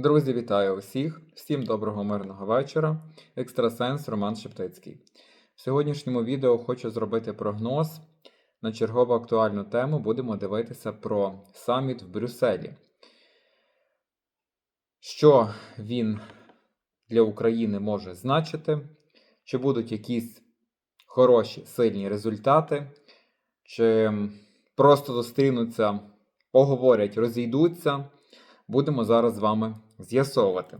Друзі, вітаю усіх! Всім доброго мирного вечора. Екстрасенс Роман Шептицький. В сьогоднішньому відео хочу зробити прогноз на чергову актуальну тему. Будемо дивитися про саміт в Брюсселі. Що він для України може значити? Чи будуть якісь хороші, сильні результати? Чи просто зустрінуться, поговорять, розійдуться? Будемо зараз з вами з'ясовувати.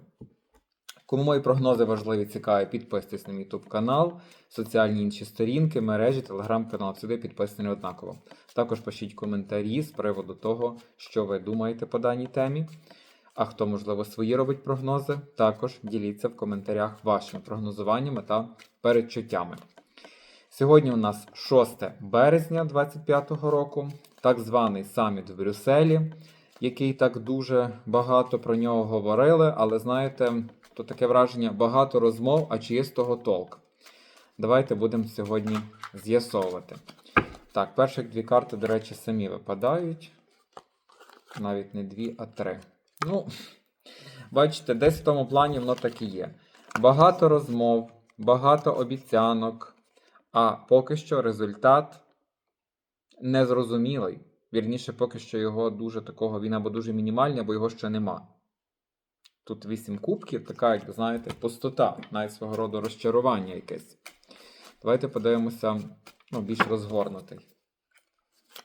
Кому мої прогнози важливі, цікаві, підписуйтесь на мій YouTube канал, соціальні інші сторінки, мережі, телеграм-канал. Сюди підписані однаково. Також пишіть коментарі з приводу того, що ви думаєте по даній темі. А хто, можливо, свої робить прогнози, також діліться в коментарях вашими прогнозуваннями та передчуттями. Сьогодні у нас 6 березня 2025 року, так званий саміт в Брюсселі який так дуже багато про нього говорили, але знаєте, то таке враження багато розмов, а чи є з того толк. Давайте будемо сьогодні з'ясовувати. Так, перших дві карти, до речі, самі випадають. Навіть не дві, а три. Ну, бачите, десь в тому плані воно так і є. Багато розмов, багато обіцянок, а поки що результат незрозумілий. Вірніше, поки що його дуже такого він або дуже мінімальний, або його ще нема. Тут 8 кубків, така, як знаєте, пустота, навіть свого роду розчарування якесь. Давайте подивимося ну, більш розгорнутий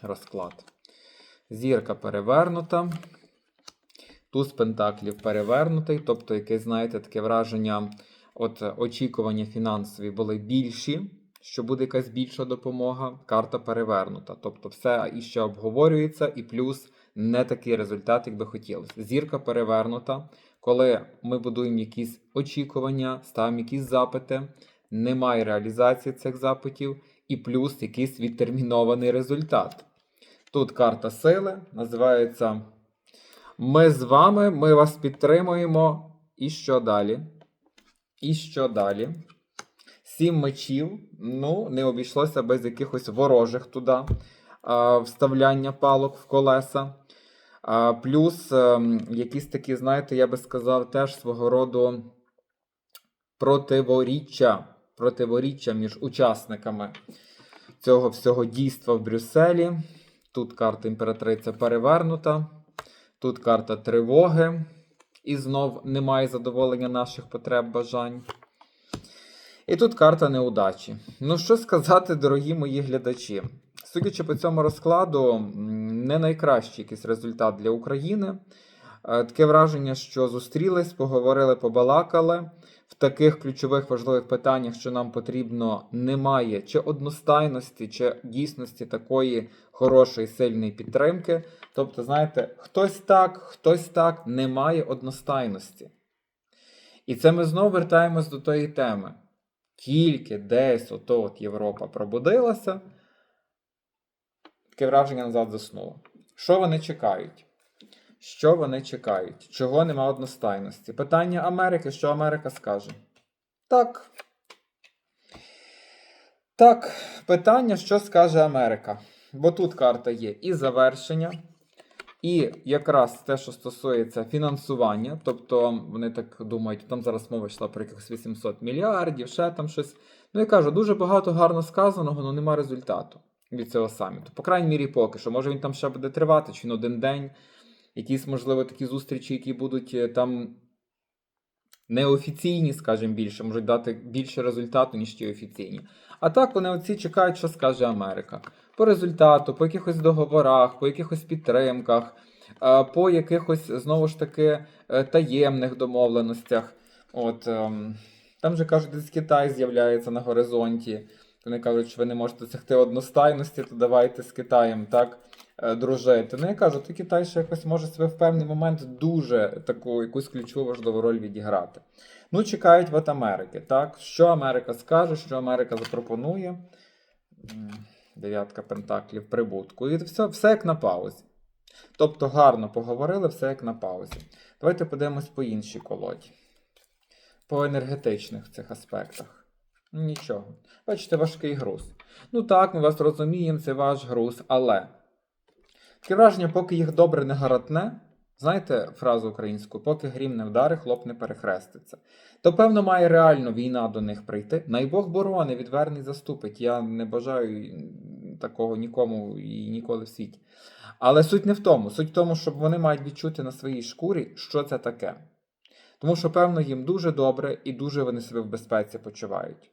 розклад. Зірка перевернута. Туз пентаклів перевернутий, тобто, якесь, знаєте, таке враження, от очікування фінансові були більші що буде якась більша допомога, карта перевернута. Тобто все іще обговорюється, і плюс не такий результат, як би хотілося. Зірка перевернута, коли ми будуємо якісь очікування, ставимо якісь запити, немає реалізації цих запитів, і плюс якийсь відтермінований результат. Тут карта сили називається Ми з вами, ми вас підтримуємо. І що далі? І що далі? Сім мечів, ну, не обійшлося без якихось ворожих туди вставляння палок в колеса. Плюс ем, якісь такі, знаєте, я би сказав, теж свого роду противоріччя, противоріччя між учасниками цього всього дійства в Брюсселі. Тут карта імператриця перевернута, тут карта тривоги. І знов немає задоволення наших потреб бажань. І тут карта неудачі. Ну, що сказати, дорогі мої глядачі? Судячи по цьому розкладу, не найкращий якийсь результат для України. Е, таке враження, що зустрілись, поговорили, побалакали. В таких ключових важливих питаннях, що нам потрібно, немає чи одностайності, чи дійсності такої хорошої, сильної підтримки. Тобто, знаєте, хтось так, хтось так, немає одностайності. І це ми знову вертаємось до тої теми. Тільки десь ото от Європа пробудилася, таке враження назад заснуло. Що вони чекають? Що вони чекають? Чого нема одностайності? Питання Америки, що Америка скаже? Так. Так, питання, що скаже Америка. Бо тут карта є і завершення. І якраз те, що стосується фінансування, тобто вони так думають, там зараз мова йшла про якихось 800 мільярдів, ще там щось. Ну я кажу, дуже багато гарно сказаного, але нема результату від цього саміту. По крайній мірі, поки що. Може він там ще буде тривати, чи на один день. Якісь, можливо, такі зустрічі, які будуть е, там неофіційні, скажімо більше, можуть дати більше результату, ніж ті офіційні. А так вони оці чекають, що скаже Америка по результату, по якихось договорах, по якихось підтримках, по якихось знову ж таки е, таємних домовленостях. От ем, Там же кажуть, десь Китай з'являється на горизонті. Вони кажуть, що ви не можете досягти одностайності, то давайте з Китаєм так е, дружити. Ну я кажу, то Китай ще якось може себе в певний момент дуже таку якусь ключову важливу роль відіграти. Ну, чекають от Америки, так? Що Америка скаже, що Америка запропонує дев'ятка пентаклів прибутку. І все, все як на паузі. Тобто гарно поговорили, все як на паузі. Давайте подивимось по іншій колоді. По енергетичних цих аспектах. Нічого. Бачите, важкий груз. Ну так, ми вас розуміємо, це ваш груз, але. Таке враження, поки їх добре не гаратне, Знаєте фразу українську, поки грім не вдари, хлоп не перехреститься. То, певно, має реально війна до них прийти. Най Бог борони, відверний заступить. Я не бажаю такого нікому і ніколи в світі. Але суть не в тому. Суть в тому, щоб вони мають відчути на своїй шкурі, що це таке. Тому що, певно, їм дуже добре і дуже вони себе в безпеці почувають.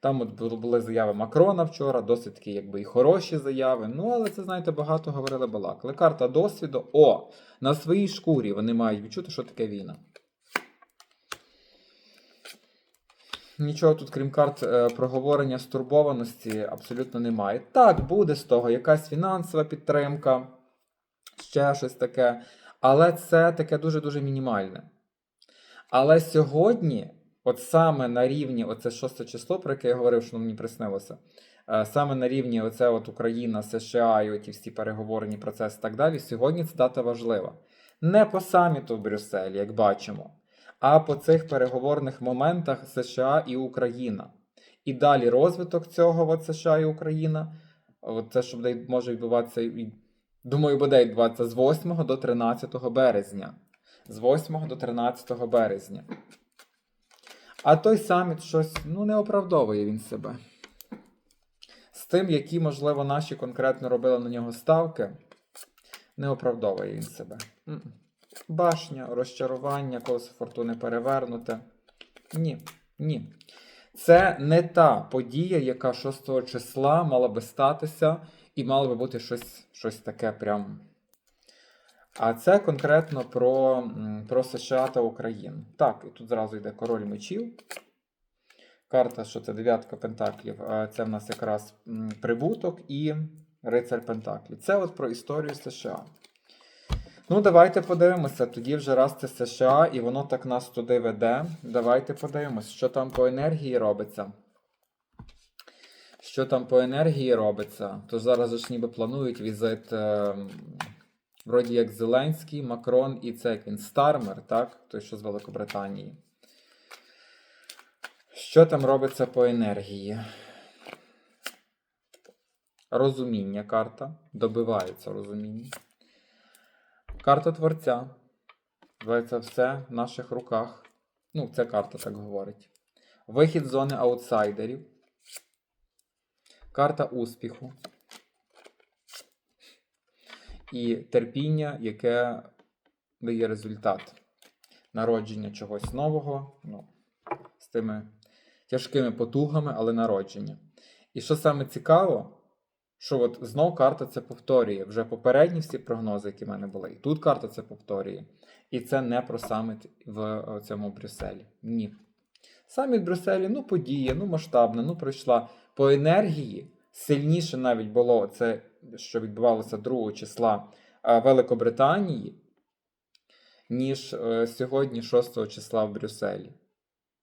Там от були заяви Макрона вчора, досить такі, якби і хороші заяви. Ну, але це, знаєте, багато говорили балакали. Карта досвіду. О, на своїй шкурі вони мають відчути, що таке війна. Нічого тут, крім карт е, проговорення стурбованості, абсолютно немає. Так, буде з того якась фінансова підтримка, ще щось таке. Але це таке дуже-дуже мінімальне. Але сьогодні, от саме на рівні, оце шосте число, про яке я говорив, що мені приснилося, е, саме на рівні оце от Україна, США і оті всі переговорні процеси і так далі, сьогодні ця дата важлива. Не по саміту в Брюсселі, як бачимо, а по цих переговорних моментах США і Україна. І далі розвиток цього от США і Україна. Це що буде, може відбуватися, думаю, буде відбуватися з 8 до 13 березня. З 8 до 13 березня. А той саміт щось ну, не оправдовує він себе. З тим, які, можливо, наші конкретно робили на нього ставки, не оправдовує він себе. Башня, розчарування, колесо фортуни перевернуте. Ні, ні. Це не та подія, яка 6 числа мала би статися, і мало би бути щось, щось таке прям. А це конкретно про, про США та Україну. Так, і тут зразу йде король мечів. Карта, що це дев'ятка пентаклів. Це в нас якраз прибуток і рицар пентаклів. Це от про історію США. Ну, давайте подивимося. Тоді вже раз це США, і воно так нас туди веде. Давайте подивимося, що там по енергії робиться. Що там по енергії робиться? Тож зараз ж ніби планують візит. Вроді як Зеленський, Макрон і це як він Стармер, так? Той, що з Великобританії. Що там робиться по енергії? Розуміння карта. Добивається розуміння. Карта творця. Це все в наших руках. Ну, ця карта так говорить. Вихід з зони аутсайдерів. Карта успіху. І терпіння, яке дає результат. Народження чогось нового. Ну, з тими тяжкими потугами, але народження. І що саме цікаво, що от знов карта це повторює. Вже попередні всі прогнози, які в мене були. І тут карта це повторює. І це не про саміт в цьому Брюсселі. Ні. Саміт в Брюсселі, ну, подія, ну, масштабна, ну, пройшла. По енергії сильніше навіть було це, що відбувалося 2 числа е, Великобританії, ніж е, сьогодні, 6 числа в Брюсселі.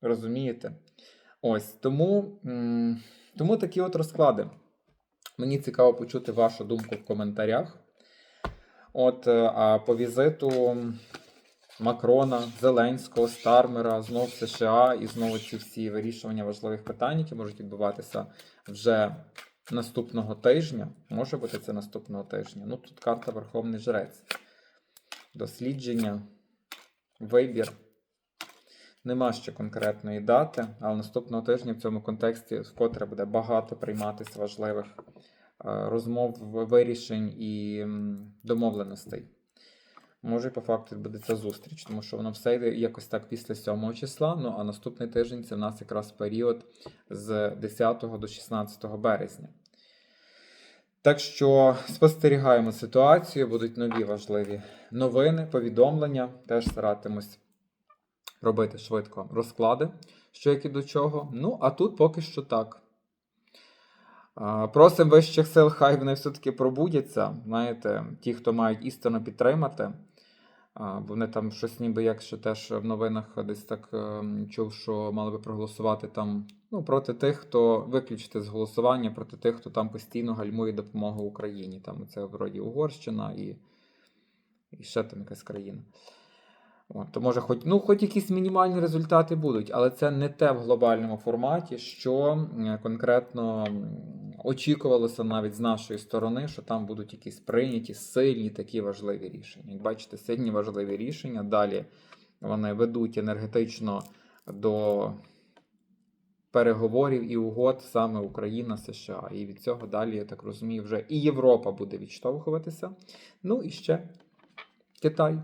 Розумієте? Ось тому, тому такі от розклади. Мені цікаво почути вашу думку в коментарях. От, е, а по візиту Макрона, Зеленського, Стармера, знов США і знову ці всі вирішування важливих питань, які можуть відбуватися вже наступного тижня. Може бути це наступного тижня. Ну, тут карта Верховний Жрець. Дослідження, вибір. Нема ще конкретної дати, але наступного тижня в цьому контексті вкотре буде багато прийматися важливих е, розмов, вирішень і домовленостей. Може, по факту відбудеться зустріч, тому що воно все йде якось так після 7 числа. Ну а наступний тиждень це в нас якраз період з 10 до 16 березня. Так що спостерігаємо ситуацію, будуть нові важливі новини, повідомлення. Теж старатимусь робити швидко розклади, що як і до чого. Ну, а тут поки що так. Просимо вищих сил, хай вони все-таки пробудяться. Знаєте, ті, хто мають істину підтримати. Вони там щось ніби як ще теж в новинах десь так ем, чув, що мали би проголосувати там ну, проти тих, хто виключити з голосування, проти тих, хто там постійно гальмує допомогу Україні. Там це вроді Угорщина і, і ще там якась країна. От, то може, хоч, ну, хоч якісь мінімальні результати будуть, але це не те в глобальному форматі, що конкретно очікувалося навіть з нашої сторони, що там будуть якісь прийняті сильні такі важливі рішення. Як бачите, сильні важливі рішення. Далі вони ведуть енергетично до переговорів і угод саме Україна, США. І від цього далі, я так розумію, вже і Європа буде відштовхуватися. Ну і ще Китай.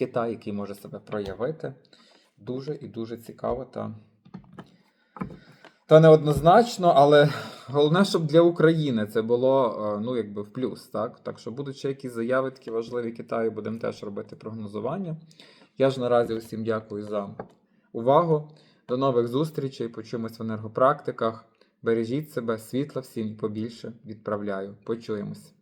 Китай, який може себе проявити. Дуже і дуже цікаво та, та неоднозначно, але головне, щоб для України це було е, ну, якби в плюс. Так? так що будуть ще якісь заяви такі важливі Китаю, будемо теж робити прогнозування. Я ж наразі усім дякую за увагу. До нових зустрічей. Почуємось в енергопрактиках. Бережіть себе, світла всім побільше відправляю. Почуємось.